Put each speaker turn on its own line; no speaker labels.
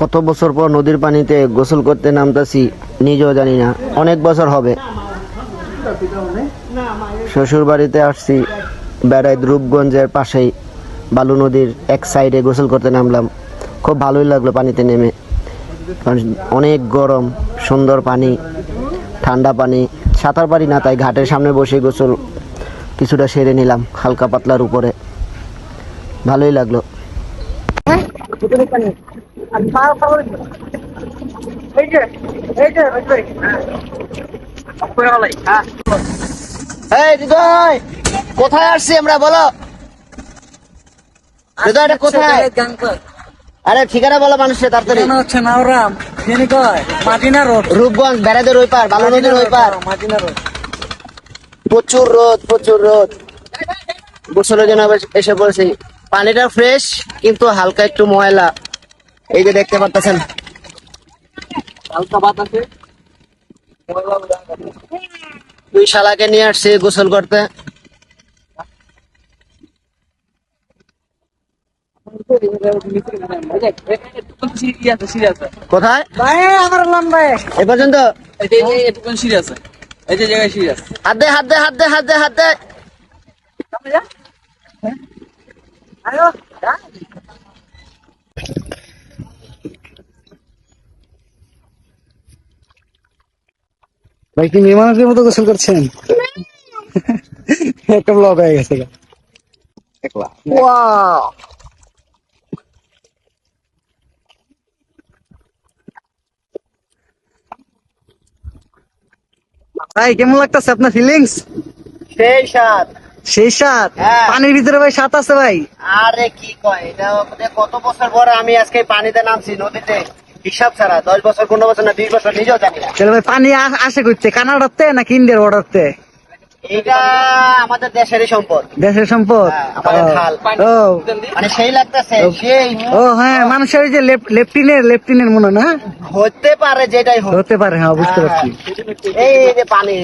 কত বছর পর নদীর পানিতে গোসল করতে নামতাছি, নিজেও জানি না। অনেক বছর হবে। শ্বশুর বাড়িতে আসছি, বেড়াই রূপগঞ্জের পাশেই, বালু নদীর এক সাইডে গোসল করতে নামলাম। খুব ভালোই লাগল পানিতে নেমে। অনেক গরম, সুন্দর পানি, ঠান্ডা পানি, সাঁতার পারি না, তাই ঘাটের সামনে বসে গোসল কিছুটা সেরে নিলাম, হালকা পাতলার উপরে। ভালোই লাগল। এই হৃদয় কোথায় আসছি আমরা বলো? এটা কোথায়? আরে ঠিকানা বলো মানুষের তাড়াতাড়ি।
হচ্ছে না কয় মাদিনা রোড।
রূপগঞ্জ বেড়াদের ওই পার বালু নদীর ওই পার
মাদিনা রোড।
প্রচুর রোদ প্রচুর রোদ। গোসলের জন্য এসে পড়েছি পানিটা ফ্রেশ কিন্তু হালকা একটু ময়লা। এই যে দেখতে পাচ্ছেন।
হালকা বাতাসে
দুই শালাকে নিয়ে আসছি গোসল করতে। কোথায়? এ পর্যন্ত। হাত দে হাত দে হাত দে হাত দে হাত দে।
ভাই কি মেয়ে মানুষের মতো গোসল করছেন? একটা ব্লগ হয়ে গেছে ভাই কেমন লাগতেছে আপনার ফিলিংস
সেই সাত
সেই সাত
হ্যাঁ।
পানির ভিতরে ভাই সাত আছে ভাই।
আরে কি কয় এটা কত বছর পরে আমি আজকে পানিতে নামছি নদীতে। হিসাব ছাড়া দশ বছর পনেরো বছর না বিশ বছর নিজেও জানি না।
তাহলে ভাই পানি আসে করতে কানাডাতে নাকি ইন্ডিয়ার বর্ডারতে
এইটা আমাদের দেশেরই সম্পদ।
দেশের সম্পদ?
হ্যাঁ, আমাদের খাল।
ও।
মানে সেই লাগতেছে সেই
ও হ্যাঁ মানুষের ওই যে লেপ- লেফটিনের লেফটিনের মনে হয় না?
হতে পারে যেটাই
হতে পারে হ্যাঁ বুঝতে পারছি।
এই যে পানি।